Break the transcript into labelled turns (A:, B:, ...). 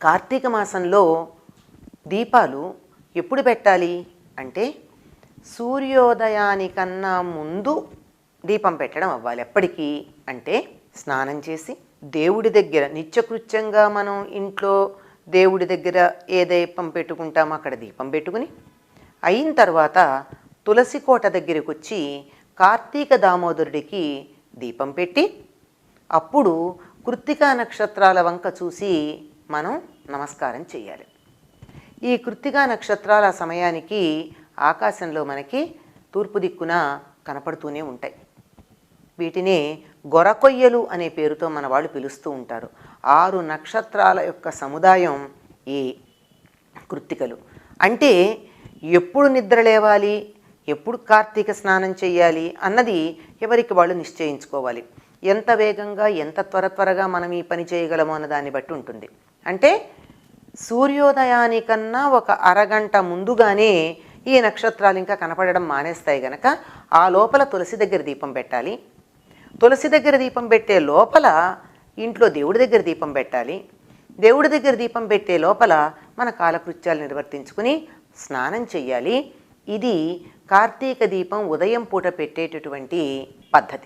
A: కార్తీక మాసంలో దీపాలు ఎప్పుడు పెట్టాలి అంటే సూర్యోదయానికన్నా ముందు దీపం పెట్టడం అవ్వాలి. ఎప్పటికీ అంటే స్నానం చేసి దేవుడి దగ్గర నిత్యకృత్యంగా మనం ఇంట్లో దేవుడి దగ్గర ఏ దీపం పెట్టుకుంటామో అక్కడ దీపం పెట్టుకుని అయిన తర్వాత తులసి కోట దగ్గరికి వచ్చి కార్తీక దామోదరుడికి దీపం పెట్టి అప్పుడు కృత్తికా నక్షత్రాల వంక చూసి మనం నమస్కారం చేయాలి. ఈ కృత్తికా నక్షత్రాల సమయానికి ఆకాశంలో మనకి తూర్పు దిక్కున కనపడుతూనే ఉంటాయి. వీటిని గొరకొయ్యలు అనే పేరుతో మన వాళ్ళు పిలుస్తూ ఉంటారు. ఆరు నక్షత్రాల యొక్క సముదాయం ఈ కృత్తికలు. అంటే ఎప్పుడు నిద్ర లేవాలి ఎప్పుడు కార్తీక స్నానం చేయాలి అన్నది ఎవరికి వాళ్ళు నిశ్చయించుకోవాలి. ఎంత వేగంగా ఎంత త్వర త్వరగా మనం ఈ పని చేయగలమో అన్న దాన్ని బట్టి ఉంటుంది. అంటే సూర్యోదయానికన్నా ఒక అరగంట ముందుగానే ఈ నక్షత్రాలు ఇంకా కనపడడం మానేస్తాయి గనక ఆ లోపల తులసి దగ్గర దీపం పెట్టాలి. తులసి దగ్గర దీపం పెట్టే లోపల ఇంట్లో దేవుడి దగ్గర దీపం పెట్టాలి. దేవుడి దగ్గర దీపం పెట్టే లోపల మన కాలకృత్యాలు నిర్వర్తించుకుని స్నానం చెయ్యాలి. ఇది కార్తీక దీపం ఉదయం పూట పెట్టేటటువంటి పద్ధతి.